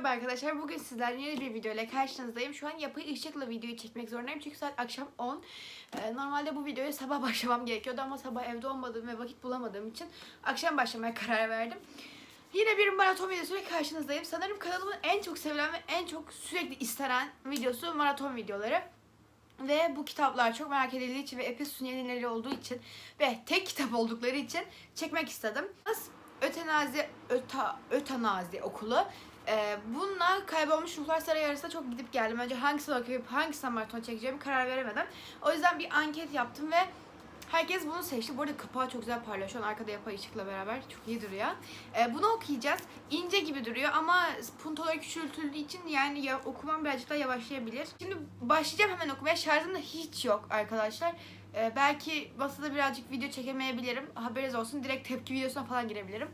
merhaba arkadaşlar. Bugün sizlerle yeni bir video ile karşınızdayım. Şu an yapay ışıkla videoyu çekmek zorundayım çünkü saat akşam 10. Ee, normalde bu videoya sabah başlamam gerekiyordu ama sabah evde olmadığım ve vakit bulamadığım için akşam başlamaya karar verdim. Yine bir maraton videosuyla karşınızdayım. Sanırım kanalımın en çok sevilen ve en çok sürekli istenen videosu maraton videoları. Ve bu kitaplar çok merak edildiği için ve Epes yenileri olduğu için ve tek kitap oldukları için çekmek istedim. Ötenazi, öta, ötenazi okulu. Ee, bununla kaybolmuş ruhlar sarayı arasında çok gidip geldim. Önce hangisini okuyup hangisine maraton çekeceğimi karar veremedim. O yüzden bir anket yaptım ve herkes bunu seçti. Bu arada kapağı çok güzel parlıyor. Şu an arkada yapay ışıkla beraber çok iyi duruyor. Ee, bunu okuyacağız. İnce gibi duruyor ama puntoları küçültüldüğü için yani ya, okumam birazcık daha yavaşlayabilir. Şimdi başlayacağım hemen okumaya. Şarjım da hiç yok arkadaşlar. Ee, belki masada birazcık video çekemeyebilirim. Haberiniz olsun. Direkt tepki videosuna falan girebilirim.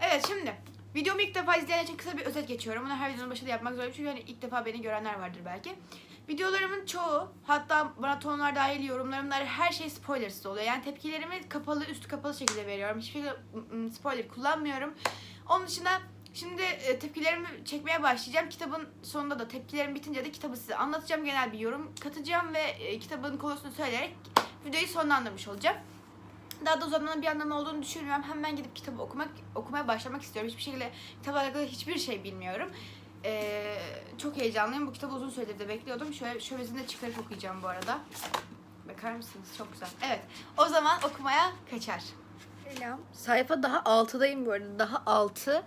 Evet şimdi videomu ilk defa izleyen için kısa bir özet geçiyorum. Bunu her videonun başında yapmak zorundayım çünkü hani ilk defa beni görenler vardır belki. Videolarımın çoğu hatta maratonlar dahil yorumlarımlar her şey spoilersız oluyor. Yani tepkilerimi kapalı üstü kapalı şekilde veriyorum. Hiçbir spoiler kullanmıyorum. Onun dışında Şimdi e, tepkilerimi çekmeye başlayacağım. Kitabın sonunda da tepkilerim bitince de kitabı size anlatacağım. Genel bir yorum katacağım ve e, kitabın konusunu söyleyerek videoyu sonlandırmış olacağım. Daha da uzatmanın bir anlamı olduğunu düşünmüyorum. Hemen gidip kitabı okumak okumaya başlamak istiyorum. Hiçbir şekilde kitapla alakalı hiçbir şey bilmiyorum. Ee, çok heyecanlıyım. Bu kitabı uzun süredir de bekliyordum. Şöyle şövezini de çıkarıp okuyacağım bu arada. Bakar mısınız? Çok güzel. Evet. O zaman okumaya kaçar. Selam. Sayfa daha 6'dayım bu arada. Daha 6.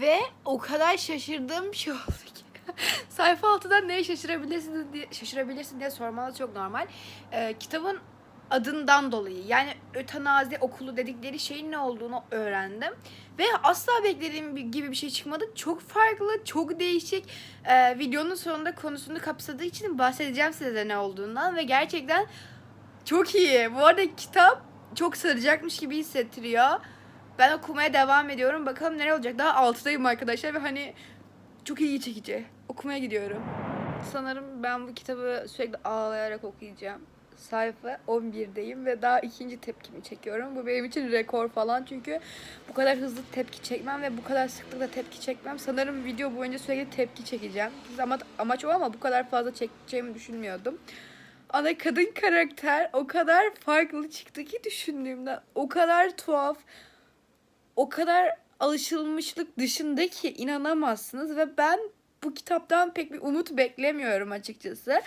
Ve o kadar şaşırdığım şey oldu ki. Sayfa 6'dan neye şaşırabilirsiniz diye, şaşırabilirsin diye sormanız çok normal. Ee, kitabın adından dolayı yani ötenazi okulu dedikleri şeyin ne olduğunu öğrendim. Ve asla beklediğim gibi bir şey çıkmadı. Çok farklı, çok değişik. Ee, videonun sonunda konusunu kapsadığı için bahsedeceğim size ne olduğundan. Ve gerçekten çok iyi. Bu arada kitap çok saracakmış gibi hissettiriyor. Ben okumaya devam ediyorum. Bakalım ne olacak. Daha 6'dayım arkadaşlar ve hani çok ilgi çekici. Okumaya gidiyorum. Sanırım ben bu kitabı sürekli ağlayarak okuyacağım. Sayfa 11'deyim ve daha ikinci tepkimi çekiyorum. Bu benim için rekor falan çünkü bu kadar hızlı tepki çekmem ve bu kadar sıklıkla tepki çekmem. Sanırım video boyunca sürekli tepki çekeceğim. Ama amaç o ama bu kadar fazla çekeceğimi düşünmüyordum. Ana kadın karakter o kadar farklı çıktı ki düşündüğümden. O kadar tuhaf, o kadar alışılmışlık dışında ki inanamazsınız ve ben bu kitaptan pek bir umut beklemiyorum açıkçası.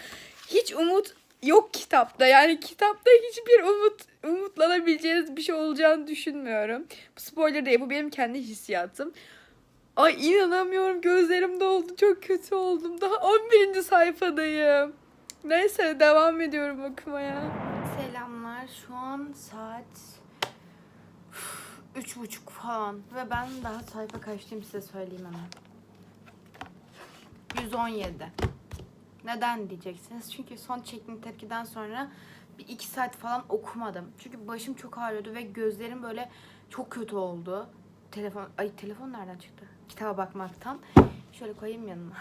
Hiç umut yok kitapta. Yani kitapta hiçbir umut umutlanabileceğiniz bir şey olacağını düşünmüyorum. Bu spoiler değil bu benim kendi hissiyatım. Ay inanamıyorum gözlerim doldu çok kötü oldum. Daha 11. sayfadayım. Neyse devam ediyorum okumaya. Selamlar şu an saat üç buçuk falan ve ben daha sayfa kaçtayım size söyleyeyim hemen. 117. Neden diyeceksiniz? Çünkü son çektiğim tepkiden sonra bir iki saat falan okumadım. Çünkü başım çok ağrıyordu ve gözlerim böyle çok kötü oldu. Telefon, ay telefon nereden çıktı? Kitaba bakmaktan. Şöyle koyayım yanıma.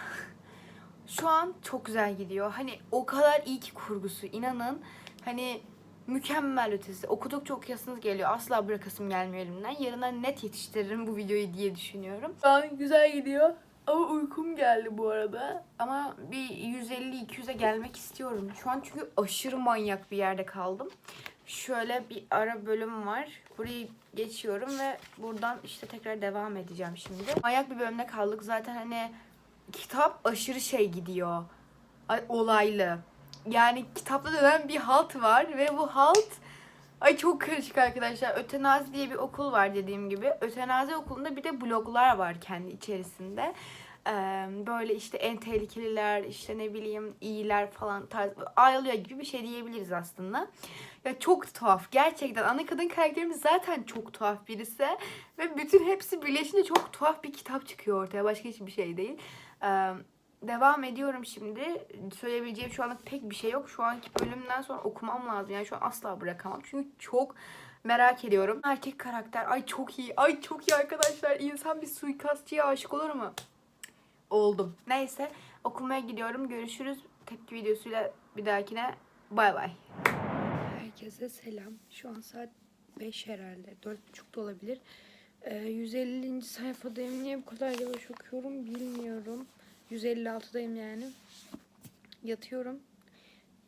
Şu an çok güzel gidiyor. Hani o kadar iyi ki kurgusu. inanın. Hani mükemmel ötesi. Okudukça okuyasınız geliyor. Asla bırakasım gelmiyor elimden. Yarına net yetiştiririm bu videoyu diye düşünüyorum. Şu an güzel gidiyor. Ama uykum geldi bu arada. Ama bir 150-200'e gelmek istiyorum. Şu an çünkü aşırı manyak bir yerde kaldım. Şöyle bir ara bölüm var. Burayı geçiyorum ve buradan işte tekrar devam edeceğim şimdi. Manyak bir bölümde kaldık. Zaten hani kitap aşırı şey gidiyor. Ay, olaylı. Yani kitapta dönen bir halt var ve bu halt ay çok karışık arkadaşlar. Ötenazi diye bir okul var dediğim gibi. Ötenazi okulunda bir de bloglar var kendi içerisinde. Ee, böyle işte en tehlikeliler, işte ne bileyim iyiler falan tarz ayrılıyor gibi bir şey diyebiliriz aslında. Ya çok tuhaf. Gerçekten ana kadın karakterimiz zaten çok tuhaf birisi. Ve bütün hepsi birleşince çok tuhaf bir kitap çıkıyor ortaya. Başka hiçbir şey değil. Ee, devam ediyorum şimdi. Söyleyebileceğim şu anlık pek bir şey yok. Şu anki bölümden sonra okumam lazım. Yani şu an asla bırakamam. Çünkü çok merak ediyorum. Erkek karakter. Ay çok iyi. Ay çok iyi arkadaşlar. İnsan bir suikastçıya aşık olur mu? Oldum. Neyse okumaya gidiyorum. Görüşürüz. Tepki videosuyla bir dahakine bay bay. Herkese selam. Şu an saat 5 herhalde. 4.30 da olabilir. Ee, 150. sayfadayım. Niye bu kadar yavaş okuyorum bilmiyorum. 156'dayım yani. Yatıyorum.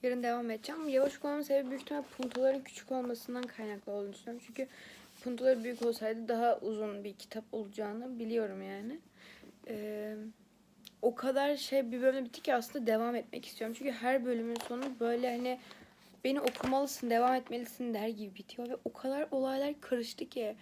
Yarın devam edeceğim. Yavaş okumamın sebebi büyük ihtimal puntoların küçük olmasından kaynaklı olduğunu düşünüyorum. Çünkü puntoları büyük olsaydı daha uzun bir kitap olacağını biliyorum yani. Ee, o kadar şey bir bölümde bitti ki aslında devam etmek istiyorum. Çünkü her bölümün sonu böyle hani beni okumalısın, devam etmelisin der gibi bitiyor. Ve o kadar olaylar karıştı ki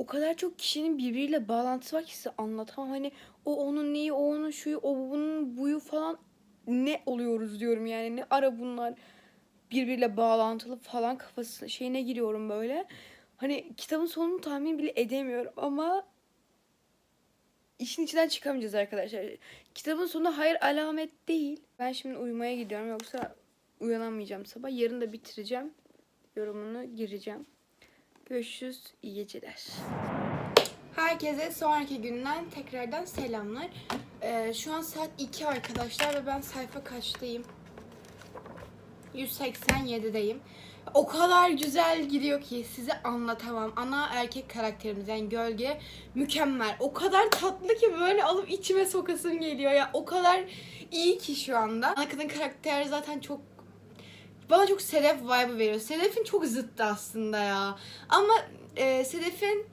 o kadar çok kişinin birbiriyle bağlantısı var ki size anlatamam. Hani o onun neyi, o onun şuyu, o bunun buyu falan ne oluyoruz diyorum yani. Ne ara bunlar birbiriyle bağlantılı falan kafası şeyine giriyorum böyle. Hani kitabın sonunu tahmin bile edemiyorum ama işin içinden çıkamayacağız arkadaşlar. Kitabın sonu hayır alamet değil. Ben şimdi uyumaya gidiyorum yoksa uyanamayacağım sabah. Yarın da bitireceğim. Yorumunu gireceğim. Görüşürüz. İyi geceler. Herkese sonraki günden tekrardan selamlar. Ee, şu an saat 2 arkadaşlar ve ben sayfa kaçtayım? 187'deyim. O kadar güzel gidiyor ki size anlatamam. Ana erkek karakterimiz yani gölge mükemmel. O kadar tatlı ki böyle alıp içime sokasım geliyor ya. O kadar iyi ki şu anda. Ana kadın karakter zaten çok bana çok Sedef vibe veriyor. Sedef'in çok zıttı aslında ya. Ama e, Sedef'in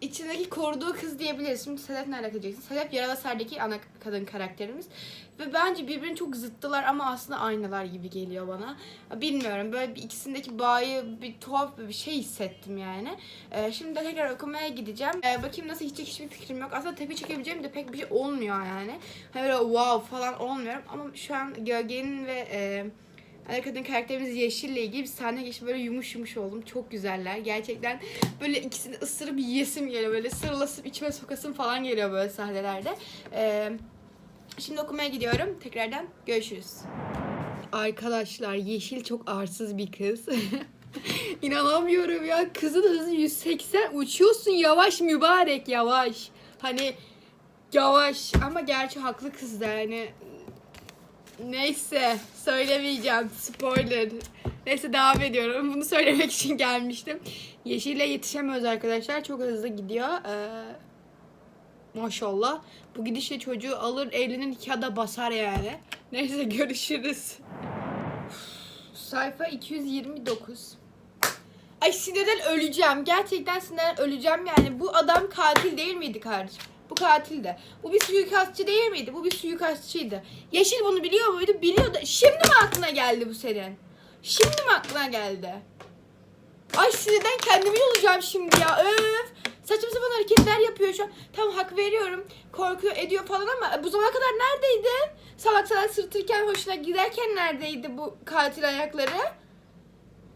içindeki koruduğu kız diyebiliriz. Şimdi Sedef ne alaka diyeceksin? Sedef Yaralasar'daki ana kadın karakterimiz. Ve bence birbirini çok zıttılar ama aslında aynalar gibi geliyor bana. Bilmiyorum böyle bir ikisindeki bağı bir tuhaf bir şey hissettim yani. Ee, şimdi de tekrar okumaya gideceğim. Ee, bakayım nasıl hiç hiçbir fikrim yok. Aslında tepe çekebileceğim de pek bir şey olmuyor yani. Hani böyle wow falan olmuyorum. Ama şu an gölgenin ve... E, Ana kadın karakterimiz Yeşil'le ilgili bir sahne geçti. Böyle yumuş yumuş oldum. Çok güzeller. Gerçekten böyle ikisini ısırıp yiyesim geliyor. Böyle sarılasıp içime sokasım falan geliyor böyle sahnelerde. Ee, şimdi okumaya gidiyorum. Tekrardan görüşürüz. Arkadaşlar Yeşil çok arsız bir kız. İnanamıyorum ya. Kızın hızı 180. Uçuyorsun yavaş mübarek yavaş. Hani yavaş ama gerçi haklı kız da yani Neyse söylemeyeceğim. Spoiler. Neyse devam ediyorum. Bunu söylemek için gelmiştim. Yeşil'le yetişemiyoruz arkadaşlar. Çok hızlı gidiyor. Ee, maşallah. Bu gidişle çocuğu alır elinin kağıda basar yani. Neyse görüşürüz. Sayfa 229. Ay sinirden öleceğim. Gerçekten sinirden öleceğim yani. Bu adam katil değil miydi kardeşim? Bu katil de. Bu bir suikastçı değil miydi? Bu bir suikastçıydı. Yeşil bunu biliyor muydu? Biliyordu. Şimdi mi aklına geldi bu senin? Şimdi mi aklına geldi? Ay sinirden kendimi yolacağım şimdi ya. Öf. Saçma sapan hareketler yapıyor şu an. Tamam hak veriyorum. Korkuyor ediyor falan ama bu zamana kadar neredeydi? Salak salak sırtırken hoşuna giderken neredeydi bu katil ayakları?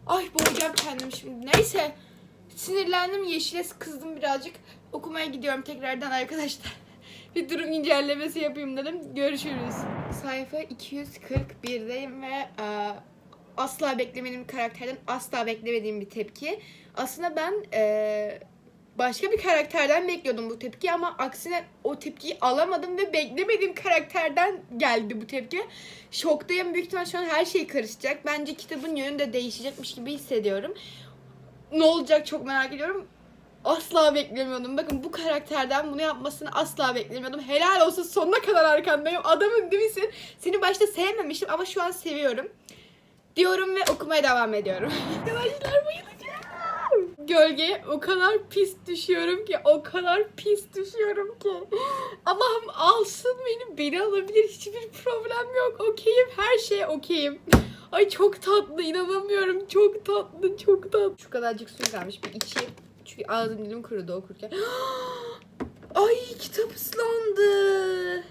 Ay boğacağım kendimi şimdi. Neyse. Sinirlendim yeşile kızdım birazcık. Okumaya gidiyorum tekrardan arkadaşlar. bir durum incelemesi yapayım dedim. Görüşürüz. Sayfa 241'deyim ve e, asla beklemediğim karakterden asla beklemediğim bir tepki. Aslında ben e, başka bir karakterden bekliyordum bu tepkiyi ama aksine o tepkiyi alamadım ve beklemediğim karakterden geldi bu tepki. Şoktayım. Büyük ihtimal şu an her şey karışacak. Bence kitabın yönü de değişecekmiş gibi hissediyorum. Ne olacak çok merak ediyorum. Asla beklemiyordum. Bakın bu karakterden bunu yapmasını asla beklemiyordum. Helal olsun sonuna kadar arkandayım. Adamın dibisin. Seni başta sevmemiştim ama şu an seviyorum. Diyorum ve okumaya devam ediyorum. Arkadaşlar bayılacağım. Gölgeye o kadar pis düşüyorum ki. O kadar pis düşüyorum ki. Allah'ım alsın beni. Beni alabilir. Hiçbir problem yok. Okeyim. Her şeye okeyim. Ay çok tatlı. inanamıyorum. Çok tatlı. Çok tatlı. Şu kadarcık su kalmış. Bir içeyim. Çünkü ağzım dilim kurudu okurken. Ay kitap ıslandı.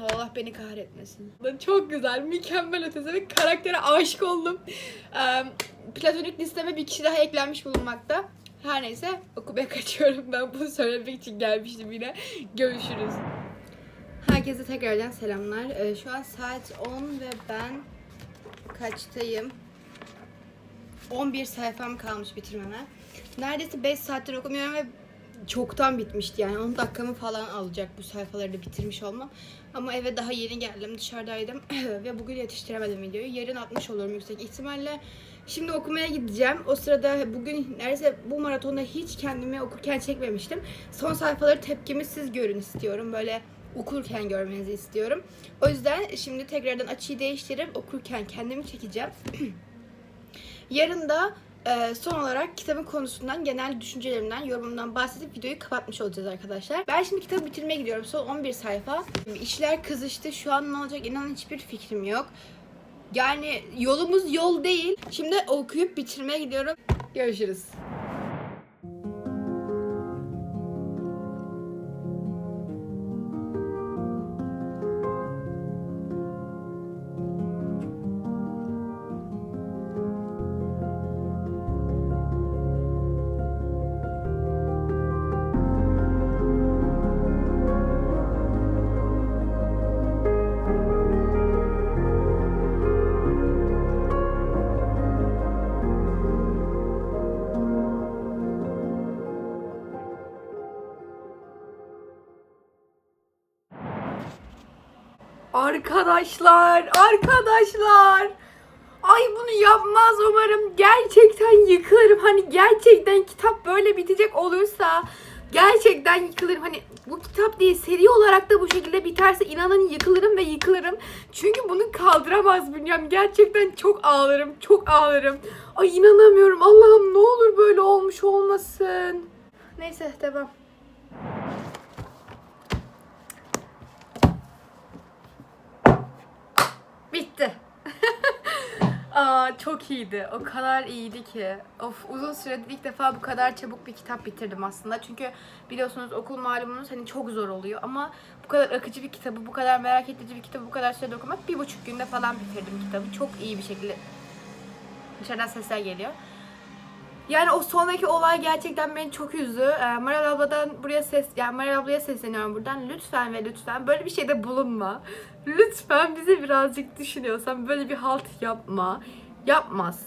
Allah beni kahretmesin. Çok güzel, mükemmel ötesi ve karaktere aşık oldum. Platonik listeme bir kişi daha eklenmiş bulunmakta. Her neyse okumaya kaçıyorum. Ben bunu söylemek için gelmiştim yine. Görüşürüz. Herkese tekrardan selamlar. Ee, şu an saat 10 ve ben kaçtayım? 11 sayfam kalmış bitirmeme. Neredeyse 5 saattir okumuyorum ve çoktan bitmişti yani 10 dakikamı falan alacak bu sayfaları da bitirmiş olmam. Ama eve daha yeni geldim dışarıdaydım ve bugün yetiştiremedim videoyu. Yarın atmış olurum yüksek ihtimalle. Şimdi okumaya gideceğim. O sırada bugün neredeyse bu maratonda hiç kendimi okurken çekmemiştim. Son sayfaları tepkimi siz görün istiyorum. Böyle okurken görmenizi istiyorum. O yüzden şimdi tekrardan açıyı değiştirip okurken kendimi çekeceğim. Yarın da e, son olarak kitabın konusundan, genel düşüncelerimden, yorumumdan bahsedip videoyu kapatmış olacağız arkadaşlar. Ben şimdi kitabı bitirmeye gidiyorum. Son 11 sayfa. İşler kızıştı. Şu an ne olacak inanın hiçbir fikrim yok. Yani yolumuz yol değil. Şimdi okuyup bitirmeye gidiyorum. Görüşürüz. Arkadaşlar, arkadaşlar. Ay bunu yapmaz umarım. Gerçekten yıkılırım. Hani gerçekten kitap böyle bitecek olursa gerçekten yıkılırım. Hani bu kitap değil seri olarak da bu şekilde biterse inanın yıkılırım ve yıkılırım. Çünkü bunu kaldıramaz bünyem. Gerçekten çok ağlarım. Çok ağlarım. Ay inanamıyorum. Allah'ım ne olur böyle olmuş olmasın. Neyse devam. Bitti. Aa, çok iyiydi. O kadar iyiydi ki. Of uzun süredir ilk defa bu kadar çabuk bir kitap bitirdim aslında. Çünkü biliyorsunuz okul malumunuz hani çok zor oluyor ama bu kadar akıcı bir kitabı, bu kadar merak edici bir kitabı bu kadar sürede okumak bir buçuk günde falan bitirdim kitabı. Çok iyi bir şekilde dışarıdan sesler geliyor. Yani o sonraki olay gerçekten beni çok üzdü. Ee, Meral abladan buraya ses, yani Meral ablaya sesleniyorum buradan. Lütfen ve lütfen böyle bir şeyde bulunma. Lütfen bize birazcık düşünüyorsan böyle bir halt yapma. Yapmaz.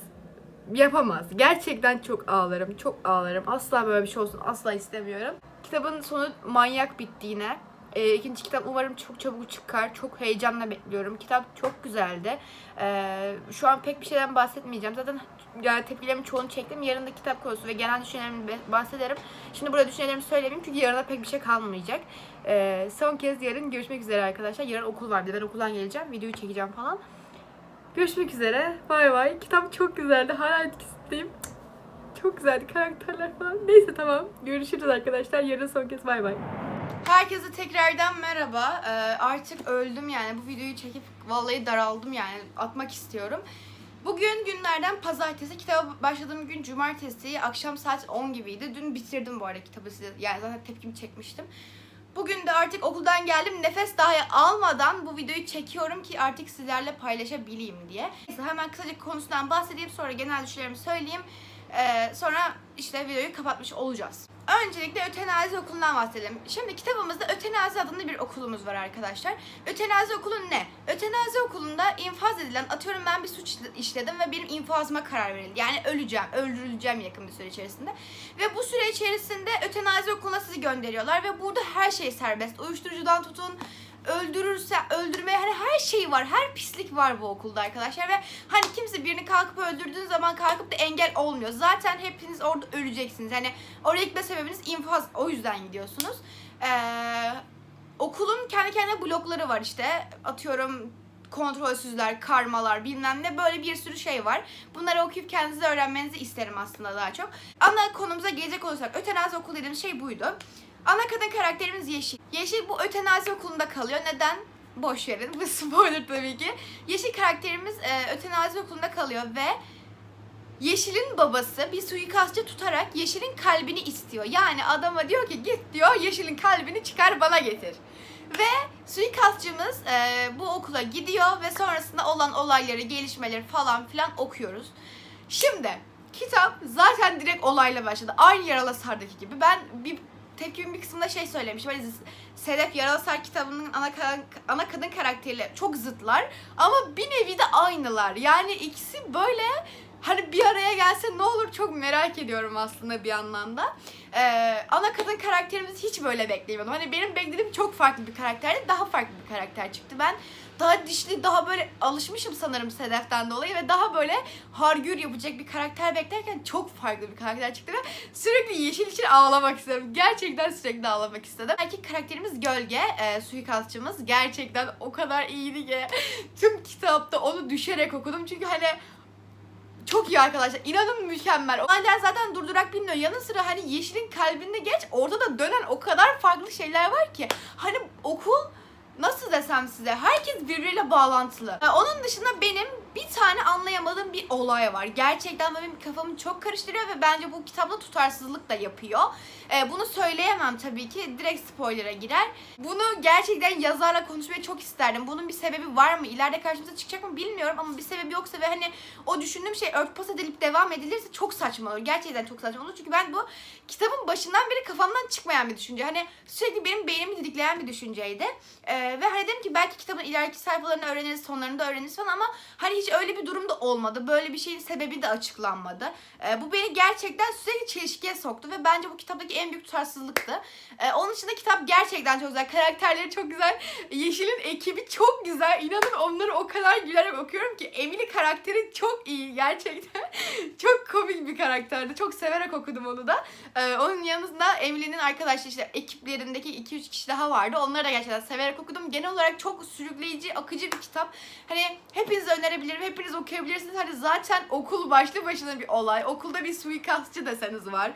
Yapamaz. Gerçekten çok ağlarım. Çok ağlarım. Asla böyle bir şey olsun. Asla istemiyorum. Kitabın sonu manyak bitti yine. Ee, ikinci kitap umarım çok çabuk çıkar. Çok heyecanla bekliyorum. Kitap çok güzeldi. Ee, şu an pek bir şeyden bahsetmeyeceğim. Zaten yani tepkilerimin çoğunu çektim. Yarın da kitap konusu ve genel düşüncelerimi bahsederim. Şimdi burada düşüncelerimi söylemeyeyim çünkü yarına pek bir şey kalmayacak. Ee, son kez yarın görüşmek üzere arkadaşlar. Yarın okul var. Bir Ben okuldan geleceğim. Videoyu çekeceğim falan. Görüşmek üzere. Bay bay. Kitap çok güzeldi. Hala etkisindeyim. Çok güzeldi karakterler falan. Neyse tamam. Görüşürüz arkadaşlar. Yarın son kez bay bay. Herkese tekrardan merhaba. Ee, artık öldüm yani. Bu videoyu çekip vallahi daraldım yani. Atmak istiyorum. Bugün günlerden pazartesi. Kitaba başladığım gün cumartesi. Akşam saat 10 gibiydi. Dün bitirdim bu arada kitabı size. Yani zaten tepkimi çekmiştim. Bugün de artık okuldan geldim. Nefes dahi almadan bu videoyu çekiyorum ki artık sizlerle paylaşabileyim diye. Neyse hemen kısaca konusundan bahsedeyim. Sonra genel düşüncelerimi söyleyeyim. Ee, sonra işte videoyu kapatmış olacağız. Öncelikle ötenazi okulundan bahsedelim. Şimdi kitabımızda ötenazi adında bir okulumuz var arkadaşlar. Ötenazi okulu ne? Ötenazi okulunda infaz edilen, atıyorum ben bir suç işledim ve benim infazıma karar verildi. Yani öleceğim, öldürüleceğim yakın bir süre içerisinde. Ve bu süre içerisinde ötenazi okuluna sizi gönderiyorlar ve burada her şey serbest. Uyuşturucudan tutun, öldürürse öldürmeye hani her şey var. Her pislik var bu okulda arkadaşlar ve hani kimse birini kalkıp öldürdüğün zaman kalkıp da engel olmuyor. Zaten hepiniz orada öleceksiniz. Hani oraya gitme sebebiniz infaz. O yüzden gidiyorsunuz. Ee, okulun kendi kendine blokları var işte. Atıyorum kontrolsüzler, karmalar bilmem ne böyle bir sürü şey var. Bunları okuyup kendinize öğrenmenizi isterim aslında daha çok. Ana konumuza gelecek olursak ötenazi okulu dediğimiz şey buydu. Ana kadın karakterimiz Yeşil. Yeşil bu ötenazi okulunda kalıyor. Neden? Boş verin. Bu spoiler tabii ki. Yeşil karakterimiz e, ötenazi okulunda kalıyor ve Yeşil'in babası bir suikastçı tutarak Yeşil'in kalbini istiyor. Yani adama diyor ki git diyor Yeşil'in kalbini çıkar bana getir. Ve suikastçımız e, bu okula gidiyor ve sonrasında olan olayları, gelişmeleri falan filan okuyoruz. Şimdi kitap zaten direkt olayla başladı. Aynı Yaralı Sar'daki gibi. Ben bir tepkimin bir kısmında şey söylemiştim. Hani Sedef Yarasar kitabının ana, ana kadın karakteriyle çok zıtlar ama bir nevi de aynılar. Yani ikisi böyle hani bir araya gelse ne olur çok merak ediyorum aslında bir yandan da. Ee, ana kadın karakterimizi hiç böyle beklemiyordum. Hani benim beklediğim çok farklı bir karakterdi. Daha farklı bir karakter çıktı. Ben daha dişli, daha böyle alışmışım sanırım Sedef'ten dolayı ve daha böyle hargür yapacak bir karakter beklerken çok farklı bir karakter çıktı ve sürekli yeşil için ağlamak istedim. Gerçekten sürekli ağlamak istedim. Erkek karakterimiz Gölge, e, suikastçımız. Gerçekten o kadar iyiydi ki tüm kitapta onu düşerek okudum. Çünkü hani çok iyi arkadaşlar. İnanın mükemmel. Olaylar zaten durdurak bilmiyor. Yanı sıra hani Yeşil'in kalbinde geç orada da dönen o kadar farklı şeyler var ki. Hani okul nasıl desem size herkes birbiriyle bağlantılı. Ee, onun dışında benim bir tane anlayamadığım bir olay var. Gerçekten benim kafamı çok karıştırıyor ve bence bu kitapta tutarsızlık da yapıyor. Ee, bunu söyleyemem tabii ki. Direkt spoiler'a girer. Bunu gerçekten yazarla konuşmayı çok isterdim. Bunun bir sebebi var mı? İleride karşımıza çıkacak mı bilmiyorum ama bir sebebi yoksa ve hani o düşündüğüm şey örtbas edilip devam edilirse çok saçma olur. Gerçekten çok saçma olur. Çünkü ben bu kitabın başından beri kafamdan çıkmayan bir düşünce. Hani sürekli benim beynimi didikleyen bir düşünceydi. Ee, ve hani dedim ki belki kitabın ileriki sayfalarını öğreniriz, sonlarını da öğreniriz falan ama hani hiç öyle bir durum da olmadı. Böyle bir şeyin sebebi de açıklanmadı. Ee, bu beni gerçekten sürekli çelişkiye soktu ve bence bu kitaptaki en büyük tutarsızlıktı. Ee, onun dışında kitap gerçekten çok güzel. Karakterleri çok güzel. Yeşil'in ekibi çok güzel. İnanın onları o kadar gülerek okuyorum ki Emily karakteri çok iyi gerçekten. çok komik bir karakterdi. Çok severek okudum onu da. Ee, onun yanında Emily'nin arkadaşları işte ekiplerindeki 2-3 kişi daha vardı. Onları da gerçekten severek okudum. Genel olarak çok sürükleyici, akıcı bir kitap. Hani hepinize önerebilirim. Hepiniz okuyabilirsiniz. Hani zaten okul başlı başına bir olay. Okulda bir suikastçı deseniz var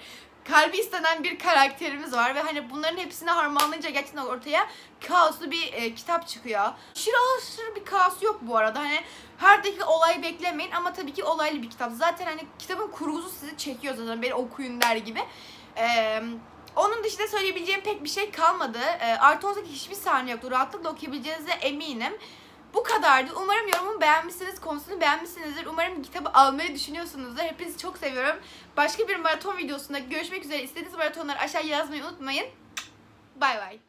kalbi istenen bir karakterimiz var ve hani bunların hepsini harmanlayınca gerçekten ortaya kaoslu bir e, kitap çıkıyor. Aşırı aşırı bir kaos yok bu arada. Hani her dakika olay beklemeyin ama tabii ki olaylı bir kitap. Zaten hani kitabın kurgusu sizi çekiyor zaten. Beni okuyun der gibi. Eee onun dışında söyleyebileceğim pek bir şey kalmadı. E, artı 18 hiçbir sahne yoktu. Rahatlıkla okuyabileceğinize eminim. Bu kadardı. Umarım yorumu beğenmişsiniz, konusunu beğenmişsinizdir. Umarım kitabı almayı düşünüyorsunuzdur. Hepinizi çok seviyorum. Başka bir maraton videosunda görüşmek üzere. İstediğiniz maratonları aşağıya yazmayı unutmayın. Bay bay.